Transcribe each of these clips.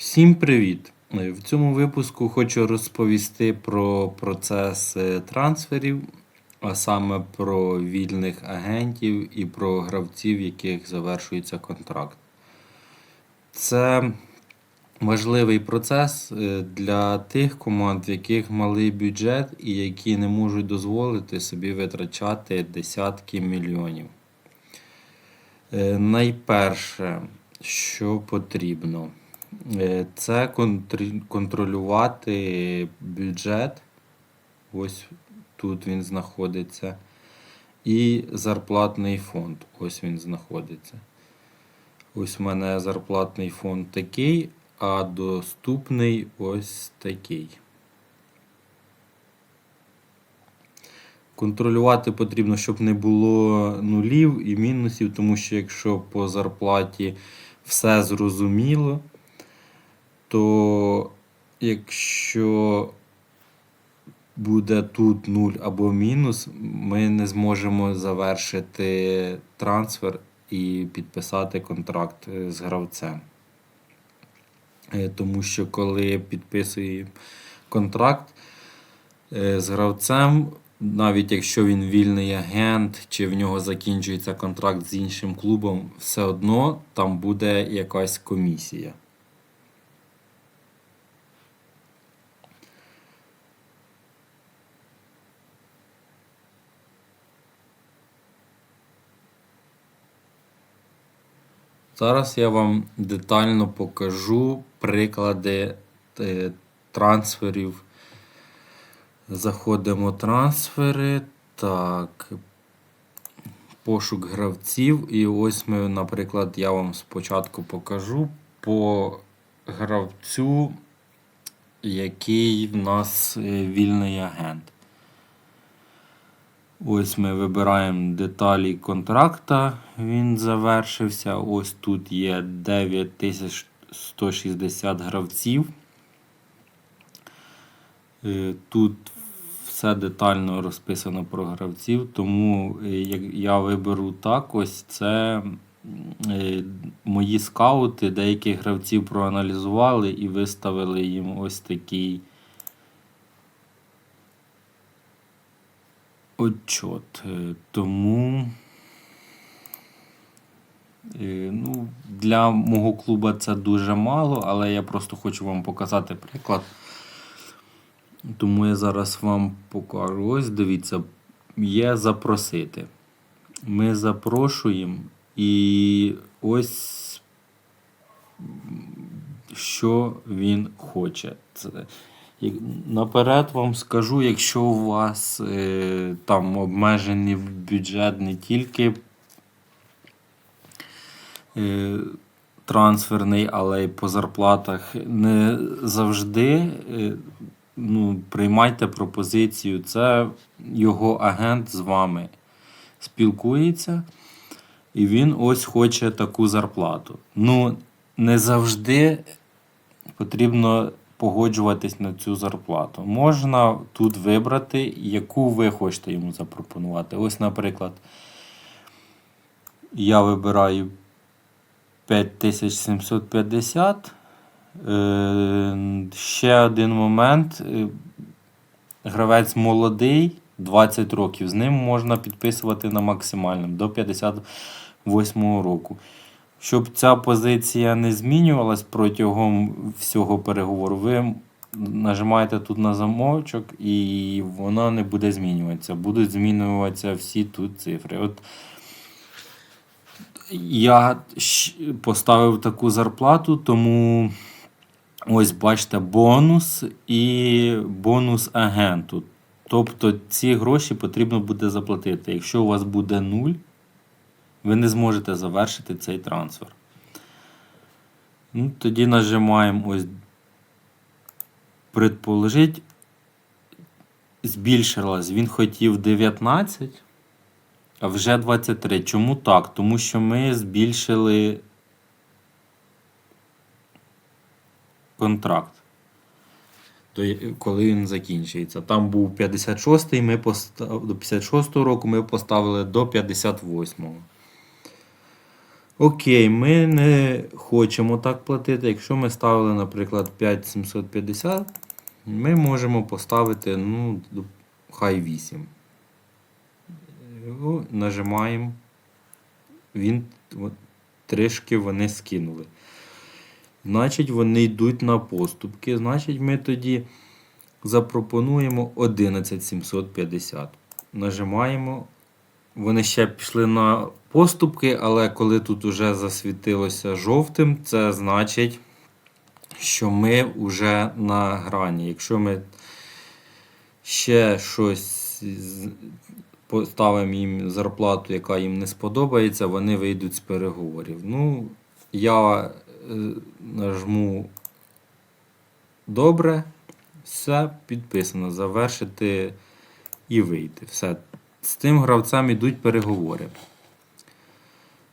Всім привіт! Е, В цьому випуску хочу розповісти про процес е, трансферів, а саме про вільних агентів і про гравців, яких завершується контракт. Це важливий процес е, для тих команд, в яких малий бюджет і які не можуть дозволити собі витрачати десятки мільйонів. Найперше, що потрібно, це контролювати бюджет. Ось тут він знаходиться. І зарплатний фонд. Ось він знаходиться. Ось у мене зарплатний фонд такий, а доступний ось такий. Контролювати потрібно, щоб не було нулів і мінусів, тому що якщо по зарплаті все зрозуміло, то якщо буде тут 0 або мінус, ми не зможемо завершити трансфер і підписати контракт е, з гравцем. Е, Тому що коли підписуємо контракт е, з гравцем, навіть якщо він вільний агент чи в нього закінчується контракт з іншим клубом, все одно там буде якась комісія. Зараз я вам детально покажу приклади е, трансферів. Заходимо трансфери. Так. Пошук гравців. І ось ми, наприклад, я вам спочатку покажу по гравцю, який в нас е, вільний агент. Ось ми вибираємо деталі контракта, він завершився. Ось тут є 9160 гравців. Е, Тут все детально розписано про гравців, тому е, я виберу так, ось це е, мої скаути, деяких гравців проаналізували і виставили їм ось такий отчот. Е, Тому е, ну, для мого клуба це дуже мало, але я просто хочу вам показати приклад. Тому я зараз вам покажу. Ось дивіться, є запросити. Ми запрошуємо і ось що він хоче. Це, наперед вам скажу, якщо у вас е, там обмежений бюджет не тільки е, трансферний, але й по зарплатах, не завжди е, ну, приймайте пропозицію. Це його агент з вами спілкується, і він ось хоче таку зарплату. Ну, не завжди потрібно погоджуватись на цю зарплату. Можна тут вибрати, яку ви хочете йому запропонувати. Ось, наприклад, я вибираю 5750. Е, Ще один момент. Е, Гравець молодий, 20 років. З ним можна підписувати на максимальному до 58 року. Щоб ця позиція не змінювалась протягом всього переговору, ви нажимаєте тут на замочок і вона не буде змінюватися. Будуть змінюватися всі тут цифри. От я поставив таку зарплату, тому ось бачите бонус і бонус агенту. Тобто ці гроші потрібно буде заплатити. Якщо у вас буде нуль, ви не зможете завершити цей трансфер. Ну, тоді нажимаємо ось предположить. Збільшилась. Він хотів 19, а вже 23. Чому так? Тому що ми збільшили контракт. Коли він закінчується. Там був 56-й, ми постав... до 56-го року ми поставили до 58-го. Окей, ми не хочемо так платити. Якщо ми ставили, наприклад, 5750, ми можемо поставити, ну, хай 8. Нажимаємо. Він от, трішки вони скинули. Значить, вони йдуть на поступки. Значить, ми тоді запропонуємо 11750. Нажимаємо. Вони ще пішли на поступки, але коли тут вже засвітилося жовтим, це значить, що ми вже на грані. Якщо ми ще щось поставимо їм зарплату, яка їм не сподобається, вони вийдуть з переговорів. Ну, я е, нажму добре, все підписано, завершити і вийти. Все. З тим гравцем йдуть переговори.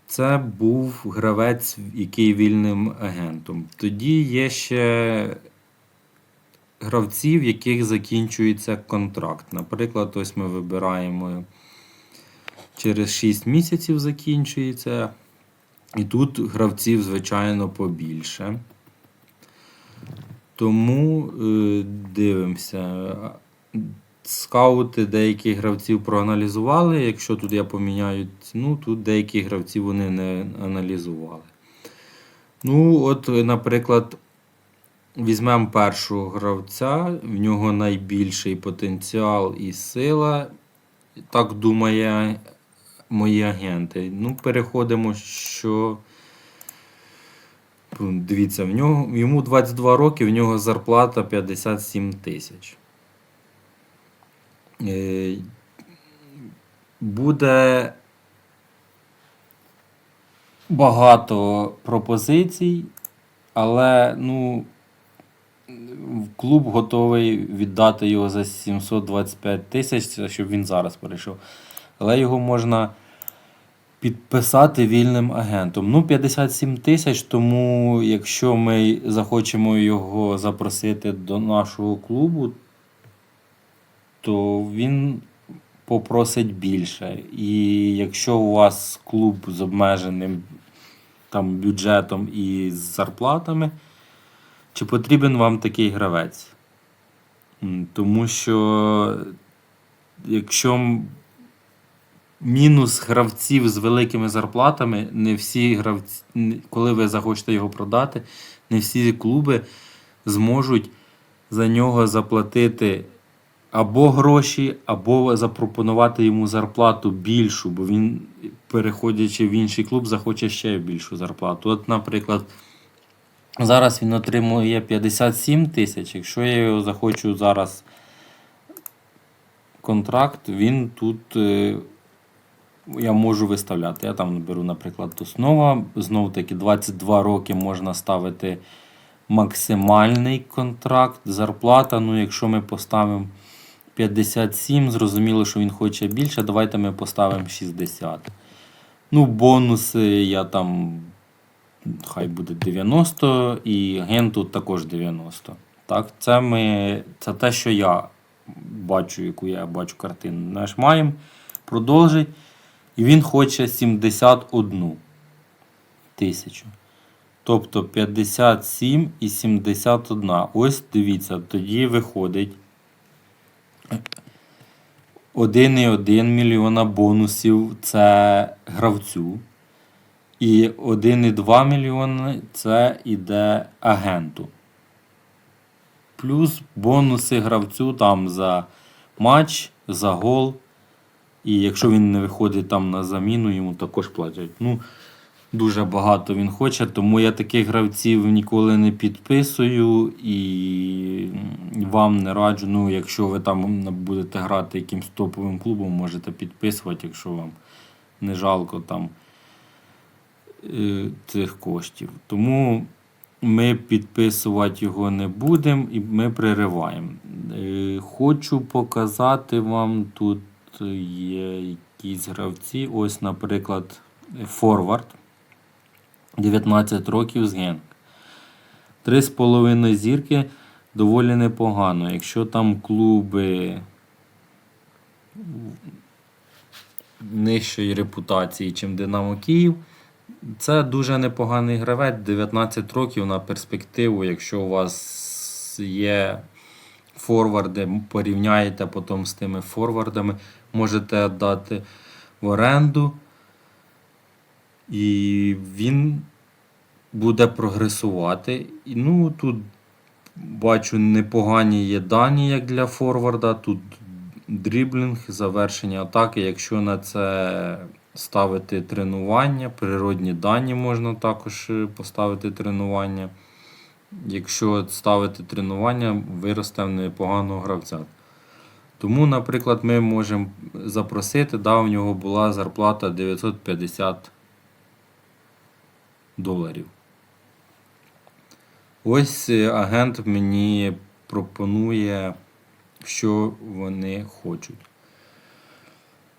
Це був гравець, який вільним агентом. Тоді є ще гравці, в яких закінчується контракт. Наприклад, ось ми вибираємо через 6 місяців закінчується. І тут гравців, звичайно, побільше. Тому е, дивимося. Скаути деяких гравців проаналізували. Якщо тут я поміняю ціну, тут деякі гравці вони не аналізували. Ну, от, наприклад, візьмемо першого гравця, в нього найбільший потенціал і сила. Так думає мої агенти. Ну, переходимо, що. Дивіться, в нього, йому 22 роки, в нього зарплата 57 тисяч. Е, Буде багато пропозицій, але ну, клуб готовий віддати його за 725 тисяч, щоб він зараз перейшов. Але його можна підписати вільним агентом. Ну, 57 тисяч, тому якщо ми захочемо його запросити до нашого клубу, то він попросить більше. І якщо у вас клуб з обмеженим там, бюджетом і з зарплатами, чи потрібен вам такий гравець? Тому що якщо мінус гравців з великими зарплатами, не всі гравці, коли ви захочете його продати, не всі клуби зможуть за нього заплатити або гроші, або запропонувати йому зарплату більшу, бо він, переходячи в інший клуб, захоче ще більшу зарплату. От, наприклад, зараз він отримує 57 тисяч. Якщо я його захочу зараз контракт, він тут. е, Я можу виставляти. Я там беру, наприклад, основа. Знову таки 22 роки можна ставити максимальний контракт, зарплата. Ну, якщо ми поставимо 57, зрозуміло, що він хоче більше. Давайте ми поставимо 60. Ну, бонуси я там. Хай буде 90 і агенту також 90. Так, це ми. Це те, що я бачу, яку я бачу картину. Нажимаємо, продовжить. І він хоче 71 тисячу. Тобто 57 і 71. Ось дивіться, тоді виходить 1,1 мільйона бонусів це гравцю. І 1,2 мільйони це іде агенту. Плюс бонуси гравцю там за матч, за гол. І якщо він не виходить там на заміну, йому також платять. Ну, дуже багато він хоче, тому я таких гравців ніколи не підписую і вам не раджу. Ну, якщо ви там будете грати якимсь топовим клубом, можете підписувати, якщо вам не жалко там е, цих коштів. Тому ми підписувати його не будемо і ми пририваємо. Е, Хочу показати вам тут є якісь гравці. Ось, наприклад, Форвард. 19 років з Генк. 3,5 зірки доволі непогано. Якщо там клуби нижчої репутації, чим Динамо Київ, Це дуже непоганий гравець, 19 років на перспективу. Якщо у вас є форварди, порівняєте потім з тими форвардами, можете дати в оренду. І він буде прогресувати. Ну, тут бачу непогані є дані, як для форварда. Тут дріблінг, завершення атаки. Якщо на це ставити тренування, природні дані можна також е, поставити тренування. Якщо ставити тренування, виросте в непоганого гравця. Тому, наприклад, ми можемо запросити, да, у нього була зарплата 950 доларів. Ось е, агент мені пропонує, що вони хочуть.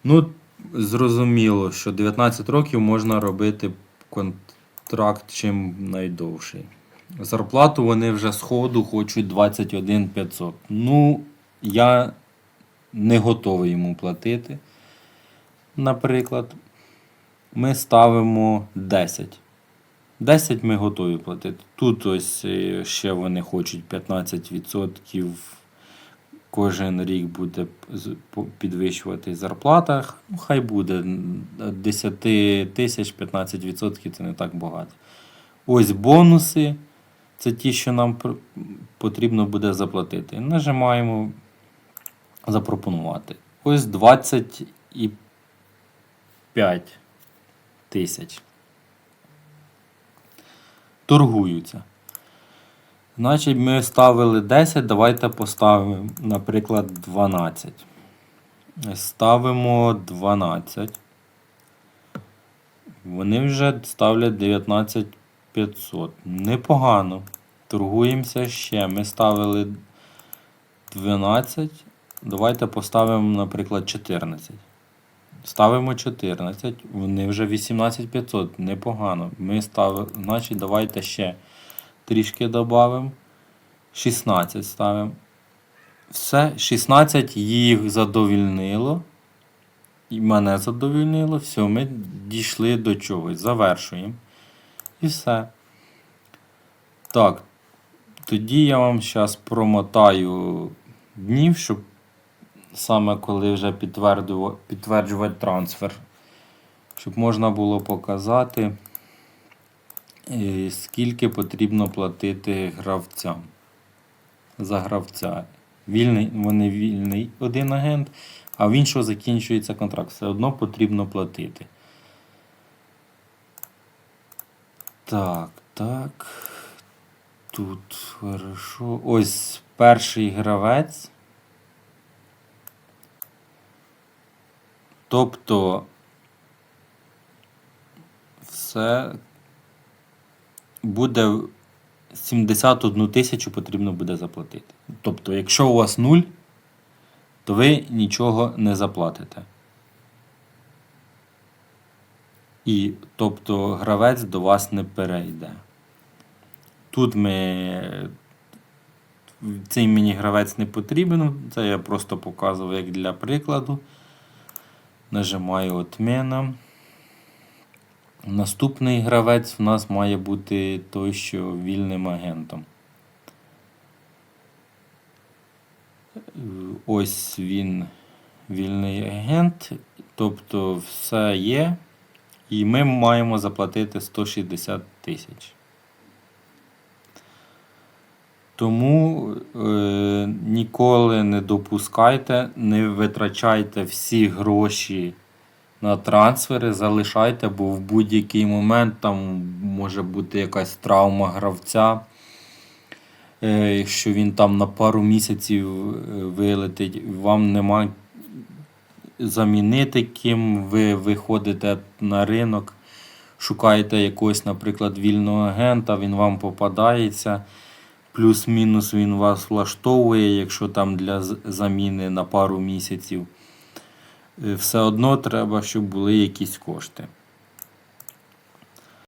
Ну, зрозуміло, що 19 років можна робити контракт чим найдовший. Зарплату вони вже з ходу хочуть 21 500. Ну, я не готовий йому платити. Наприклад, ми ставимо 10. 10 ми готові платити. Тут ось е, ще вони хочуть 15%. Кожен рік буде підвищувати зарплата. Ну, хай буде 10 тисяч 15% це не так багато. Ось бонуси. Це ті, що нам потрібно буде заплатити. Нажимаємо запропонувати. Ось 25 тисяч. Торгуються. Значить, ми ставили 10, давайте поставимо, наприклад, 12. Ставимо 12. Вони вже ставлять 19 500. Непогано. Торгуємося ще. Ми ставили 12. Давайте поставимо, наприклад, 14. Ставимо 14. Вони вже 18 500. Непогано. Ми ставили. Значить, давайте ще трішки додамо. 16 ставимо. Все, 16 їх задовільнило. І мене задовільнило. Все, ми дійшли до чогось. Завершуємо. І все. Так. Тоді я вам зараз промотаю днів, щоб саме коли вже підтверджувати трансфер. Щоб можна було показати, е, скільки потрібно платити гравцям. За гравця. Вільний, вони вільний один агент, а в іншого закінчується контракт. Все одно потрібно платити. Так, так. Тут хорошо. Ось перший гравець. Тобто все буде 71 тисячу потрібно буде заплатити. Тобто, якщо у вас нуль, то ви нічого не заплатите. І тобто гравець до вас не перейде. Тут ми. Цей мені гравець не потрібен. Це я просто показував як для прикладу. Нажимаю отмена. Наступний гравець в нас має бути той, що вільним агентом. Ось він вільний агент. Тобто все є. І ми маємо заплатити 160 тисяч. Тому е, ніколи не допускайте, не витрачайте всі гроші на трансфери, залишайте, бо в будь-який момент там може бути якась травма гравця. Е, якщо він там на пару місяців е, вилетить, вам нема замінити ким, ви виходите на ринок, шукаєте якогось, наприклад, вільного агента, він вам попадається. Плюс-мінус він вас влаштовує, якщо там для заміни на пару місяців. Е, Все одно треба, щоб були якісь кошти.